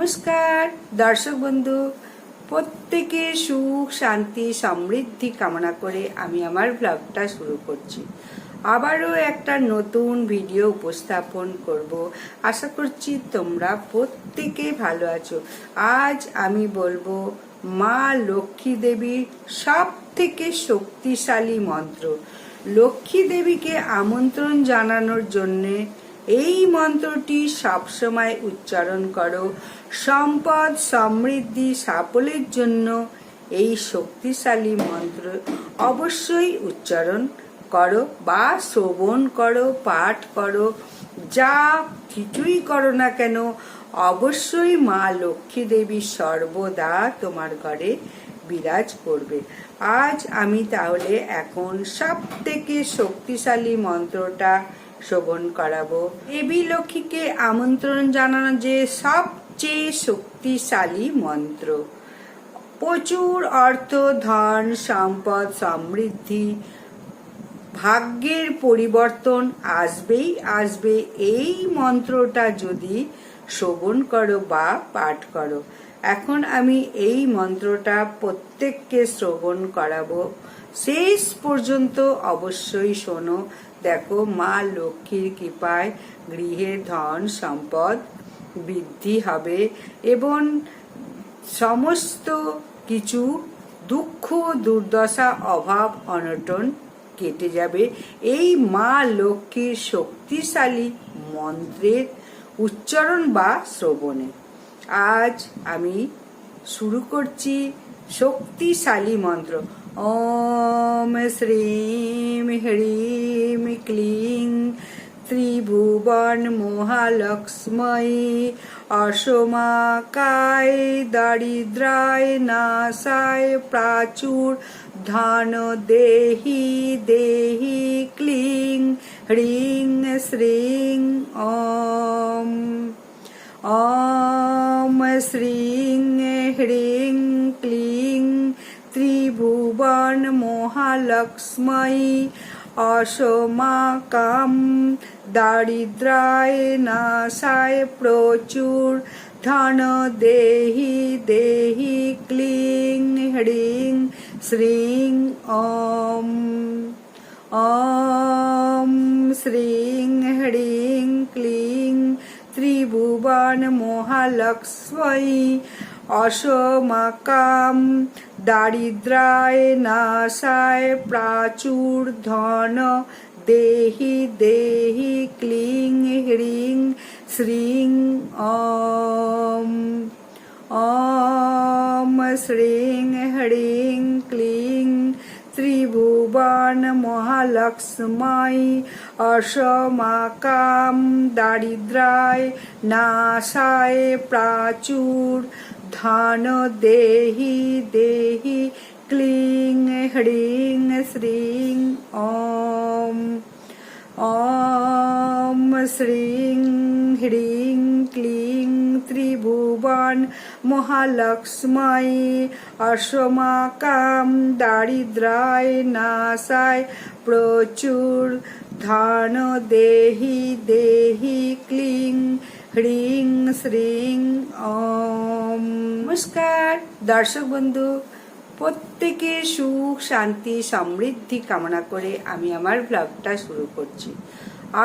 নমস্কার, দর্শক বন্ধু, প্রত্যেকে সুখ, শান্তি, সমৃদ্ধি কামনা করে আমি আমার ব্লগটা শুরু করছি। আবারও একটা নতুন ভিডিও উপস্থাপন করব। আশা করছি তোমরা প্রত্যেকে ভালো আছো। আজ আমি বলব মা লক্ষ্মী দেবীর সব থেকে শক্তিশালী মন্ত্র। লক্ষ্মী দেবীকে আমন্ত্রণ জানানোর জন্যে এই মন্ত্রটি সবসময় উচ্চারণ করো। সম্পদ, সমৃদ্ধি, সাফল্যের জন্য এই শক্তিশালী মন্ত্র অবশ্যই উচ্চারণ করো বা শ্রবণ করো, পাঠ করো। যা কিছুই করো না কেন, অবশ্যই মা লক্ষ্মী দেবী সর্বদা তোমার ঘরে বিরাজ করবে। আজ আমি তাহলে এখন সব থেকে শক্তিশালী মন্ত্রটা শ্রবণ করাবো। দেবী লক্ষ্মীকে আমন্ত্রণ জানানো যে সবচেয়ে শক্তিশালী মন্ত্র। প্রচুর অর্থ, ধন, সম্পদ, সমৃদ্ধি, ভাগ্যের পরিবর্তন আসবেই আসবে। এই মন্ত্রটা যদি শ্রবণ করো বা পাঠ করো, এখন আমি এই মন্ত্রটা প্রত্যেককে শ্রবণ করাবো। শেষ পর্যন্ত অবশ্যই শোনো। দেখো, মা লক্ষ্মীর কৃপায় গৃহে ধন সম্পদ বৃদ্ধি হবে এবং সমস্ত কিছু দুঃখ, দুর্দশা, অভাব, অনটন কেটে যাবে। এই মা লক্ষ্মীর শক্তিশালী মন্ত্রের উচ্চারণ বা শ্রবণে। আজ আমি শুরু করছি শক্তিশালী মন্ত্র। ওম শ্রীম হ্রিম ক্লিং ত্রিভুবন মহালক্ষ্মী অসমাকায় দারিদ্রায় নাশায় প্রাচুর ধন দেহি দেহি ক্লিং হ্রিং শ্রীং ওম ওম শ্রীং হ্রিং ক্লিং ত্রিভুবন মহালক্ষ্মী অসমাকাম দারিদ্রায় নাশায় প্রচুর ধন দেহি দেহি ক্লিং হ্রিং শ্রীং ওম ওম শ্রীং হ্রিং ক্লিং ত্রিভুবন মহালক্ষ্মী অসমাকাম দারিদ্রায় নাশায় প্রাচুর ধন দেহি দেহি ক্লিং হ্রিং শ্রীং ওম ওম শ্রীং হ্রিং ক্লিং ত্রিভুবন মহালক্ষ্মী অসমাকাম দারিদ্রায় নাশায় প্রাচুর ধন দেহি দেহি ক্লিং হ্রিং শ্রীং ওম ওম শ্রীং হ্রিং ক্লিং ত্রিভুবন মহালক্ষ্মী অসমাকাম দারিদ্রায় নাশায় প্রচুর ধন দেহি দেহি ক্লিং হ্রিং শ্রীং ওম। নমস্কার। দর্শক বন্ধু প্রত্যেকে সুখ শান্তি সমৃদ্ধি কামনা করে আমি আমার ব্লগটা শুরু করছি।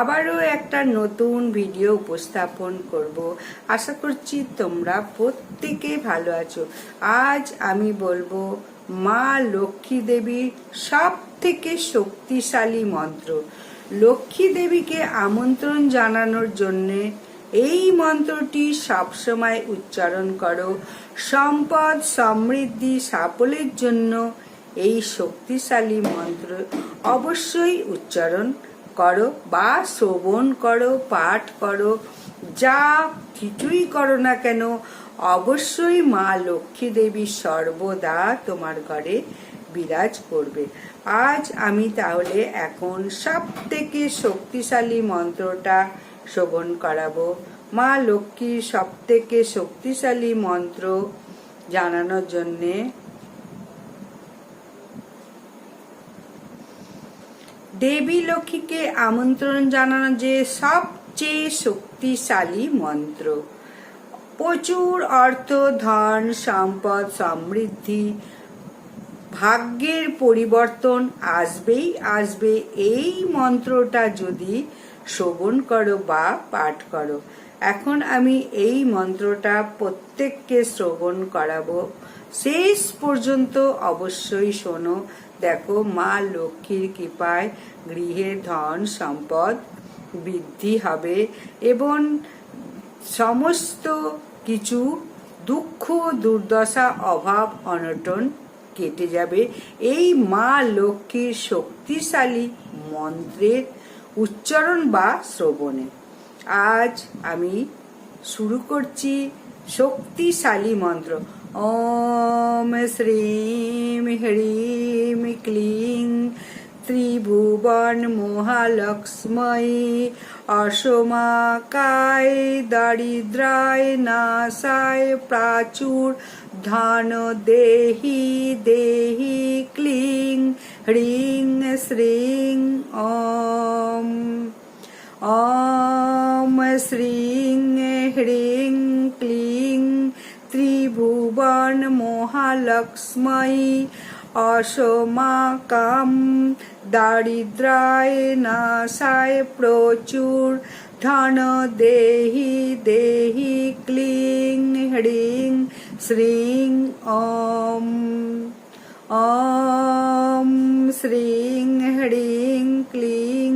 আবারও একটা নতুন ভিডিও উপস্থাপন করব। আশা করছি তোমরা প্রত্যেকে ভালো আছো। আজ আমি বলব মা লক্ষ্মী দেবীর সব থেকে শক্তিশালী মন্ত্র। লক্ষ্মী দেবীকে আমন্ত্রণ জানানোর জন্যে এই মন্ত্রটি সবসময় উচ্চারণ করো। সম্পদ, সমৃদ্ধি, সাফল্যের জন্য এই শক্তিশালী মন্ত্র অবশ্যই উচ্চারণ করো বা শ্রবণ করো, পাঠ করো। যা কিছুই করো না কেন, অবশ্যই মা লক্ষ্মী দেবী সর্বদা তোমার ঘরে বিরাজ করবে। আজ আমি তাহলে এখন সব থেকে শক্তিশালী মন্ত্রটা শ্রবণ করাবো। মা লক্ষ্মীর সব থেকে শক্তিশালী মন্ত্র জানানোর জন্যে দেবী লক্ষ্মীকে আমন্ত্রণ জানানো যে সবচেয়ে শক্তিশালী মন্ত্র। প্রচুর অর্থ, ধন, সম্পদ, সমৃদ্ধি, ভাগ্যের পরিবর্তন আসবেই আসবে। এই মন্ত্রটা যদি শ্রবণ করো বা পাঠ করো। এখন আমি এই মন্ত্রটা প্রত্যেককে শ্রবণ করাবো। শেষ পর্যন্ত অবশ্যই শোনো, দেখো মা লক্ষ্মীর কৃপায় গৃহে ধন সম্পদ বৃদ্ধি হবে এবং সমস্ত কিছু দুঃখ, দুর্দশা, অভাব, অনটন কেটে যাবে। এই মা লক্ষ্মীর শক্তিশালী মন্ত্রের উচ্চারণ বা শ্রবণে। আজ আমি শুরু করছি শক্তিশালী মন্ত্র। ওম শ্রীম হ্রিম ক্লিং ত্রিভুবন মহালক্ষ্মী অসমাকায় দারিদ্রায় নাশায় প্রাচুর ধন দেহি দেহি ক্লিং হ্রিং শ্রীং ওম ॐ श्रीं ह्रीं क्लीं त्रिभुवनमहालक्ष्मै অসমাকাম দারিদ্রায় নাশায় প্রচুর ধন দেহি দেহি ক্লিং হ্রিং শ্রীং ওম ওম শ্রীং হ্রিং ক্লিং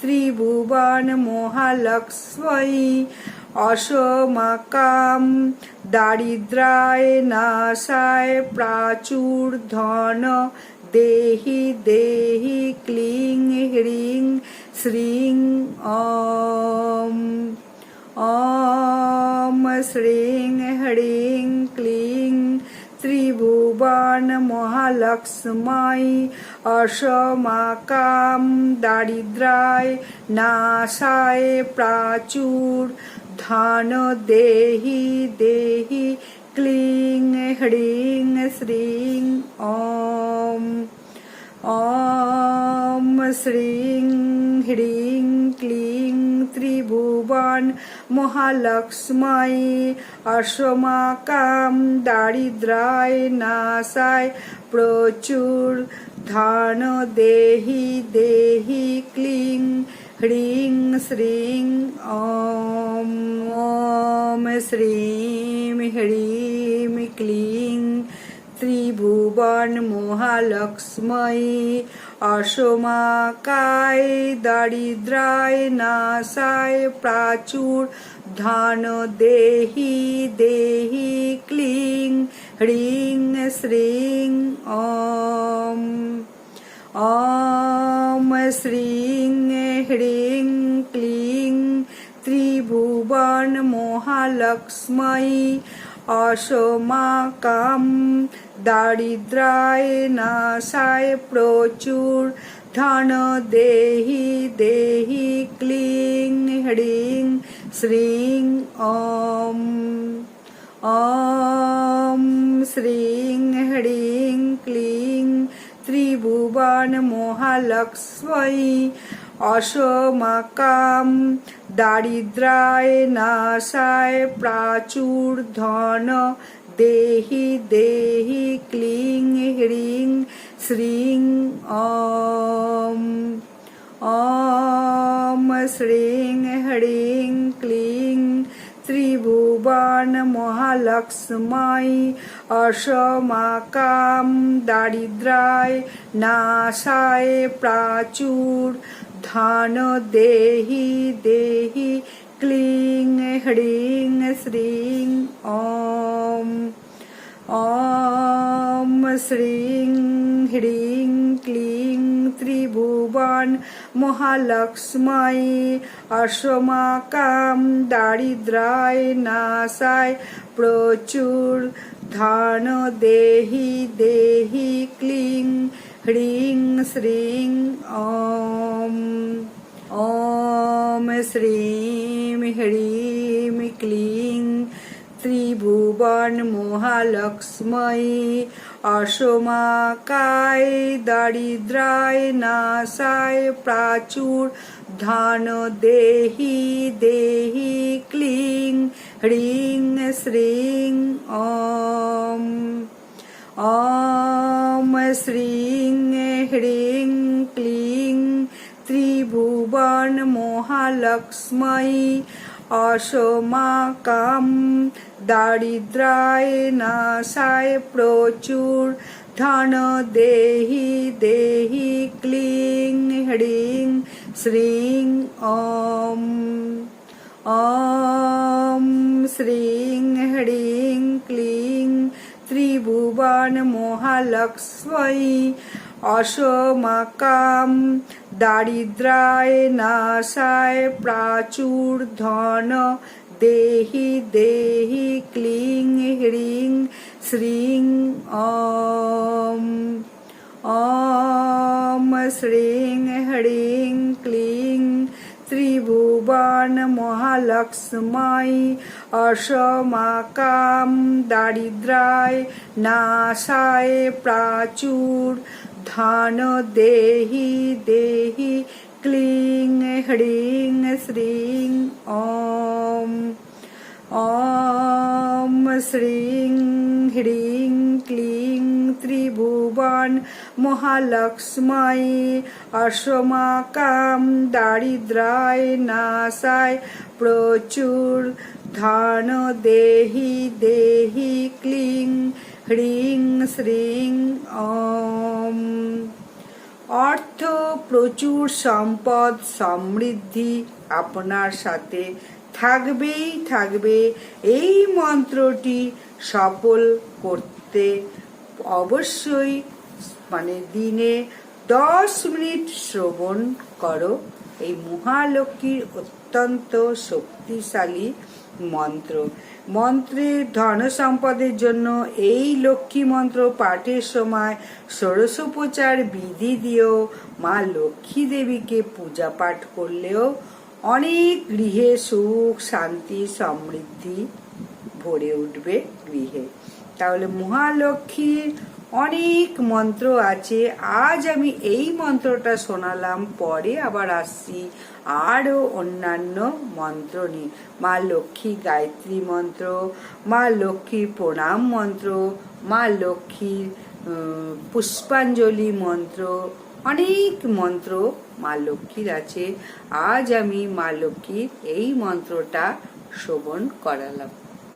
ত্রিভুবন মহালক্ষ্মী অসমাকাম দারিদ্রায় নাশায় প্রাচুর ধন দেহি দেহি ক্লিং হ্রিং শ্রিং অম। অম শ্রীং হ্রিং ক্লিং ত্রিভুবন মহালক্ষ্মী অসমাকাম দারিদ্রায় নাশায় প্রাচুর ধন দেহি দেহি ক্লিং হ্রিং শ্রীং ওম ॐ श्रीं ह्रीं क्लीं त्रिभुवन মহালক্ষ্মী অসমাকাম দারিদ্রায় নাশায় প্রচুর ধন দেহি দেহি ক্লিং হ্রিং শ্রীং ॐ ॐ শ্রীं হ্রিং ক্লিং ত্রিভুবন মহালক্ষ্মী অসমাকায় দারিদ্রায় নাশায় প্রাচুর ধন দেহি দেহি ক্লিং হ্রিং শ্রীং ওম ॐ श्रीं ह्रीं क्लीं ত্রিভুবন মহালক্ষ্মী অসমাকাম দারিদ্রায় নাশায় প্রচুর ধন দেহি দেহি ক্লিং হ্রিং শ্রীং ওম ॐ শ্রীং হ্রিং ক্লিং ত্রিভুবন মহালক্ষ্মী অসমাকাম দারিদ্রায় নাশায় প্রাচুর ধন দেহি দেহি ক্লিং হ্রিং শ্রীং ওম ॐ শ্রীং হ্রিং ত্রিভুবন মহালক্ষ্মী অসমাকাম দারিদ্রায় নাশায় প্রাচুর ধন দেহি দেহি ক্লিং হ্রিং শ্রীং ওম। ॐ শ্রীং হ্রিং ক্লিং ত্রিভুবন মহালক্ষ্মী অসমাকাম দারিদ্রায় নাশায় প্রচুর ধন দেহি দেহি ক্লিং হ্রিং শ্রীং ওম। ॐ শ্রীং হ্রিং ক্লিং ত্রিভুবন মহালক্ষ্মী অসমাকায় দরিদ্রায় নাশায় প্রাচুর ধন দেহি দেহি ক্লিং হ্রিং শ্রীং ওম ওম শ্রীং হ্রিং ক্লিং ত্রিভুবন মহালক্ষ্মী অসমাকাম দারিদ্রায় নাশায় প্রচুর ধন দেহি দেহি ক্লিং হ্রিং শ্রিং ওম ওম শ্রীং হ্রিং ক্লিং ত্রিভুবন মহালক্ষ্মী অসমাকাম দারিদ্রায় নাশায় প্রাচুর ধন, দেহি দেহি ক্লিং হ্রিং শ্রিং অম অম শ্রীং হ্রিং ক্লিং ত্রিভুবন মহালক্ষ্মী অসমাকাম দারিদ্রায় নাশায় প্রাচুর ধন দেহি দেহি ক্লিং হ্রিং শ্রীং ওম ॐ श्रीं ह्रीं क्लीं त्रिभुवन महालक्ष्मै অসমাকাম দারিদ্রায় নাশায় প্রচুর ধন দেহি দেহি ক্লিং হ্রিং শ্রীং ওম। অর্থ প্রচুর সম্পদ সমৃদ্ধি আপনার সাথে থাকবেই থাকবে। এই মন্ত্রটি সফল করতে অবশ্যই মানে দিনে দশ মিনিট শ্রবণ করো। এই মহালক্ষ্মীর অত্যন্ত শক্তিশালী মন্ত্র। মন্ত্রের ধন সম্পদের জন্য এই লক্ষ্মী মন্ত্র পাঠের সময় ষোড়শোপচার বিধি দিয়েও মা লক্ষ্মী দেবীকে পূজা পাঠ করলেও অনেক গৃহে সুখ, শান্তি, সমৃদ্ধি ভরে উঠবে গৃহে। তাহলে মহালক্ষ্মীর অনেক মন্ত্র আছে। আজ আমি এই মন্ত্রটা শোনালাম, পরে আবার আসছি আরও অন্যান্য মন্ত্র নিয়ে। মা লক্ষ্মী গায়ত্রী মন্ত্র, মা লক্ষ্মীর প্রণাম মন্ত্র, মা লক্ষ্মীর পুষ্পাঞ্জলি মন্ত্র, অনেক মন্ত্র মা লক্ষ্মীর আছে। আজ আমি মা লক্ষ্মীর এই মন্ত্রটা শ্রবণ করালাম।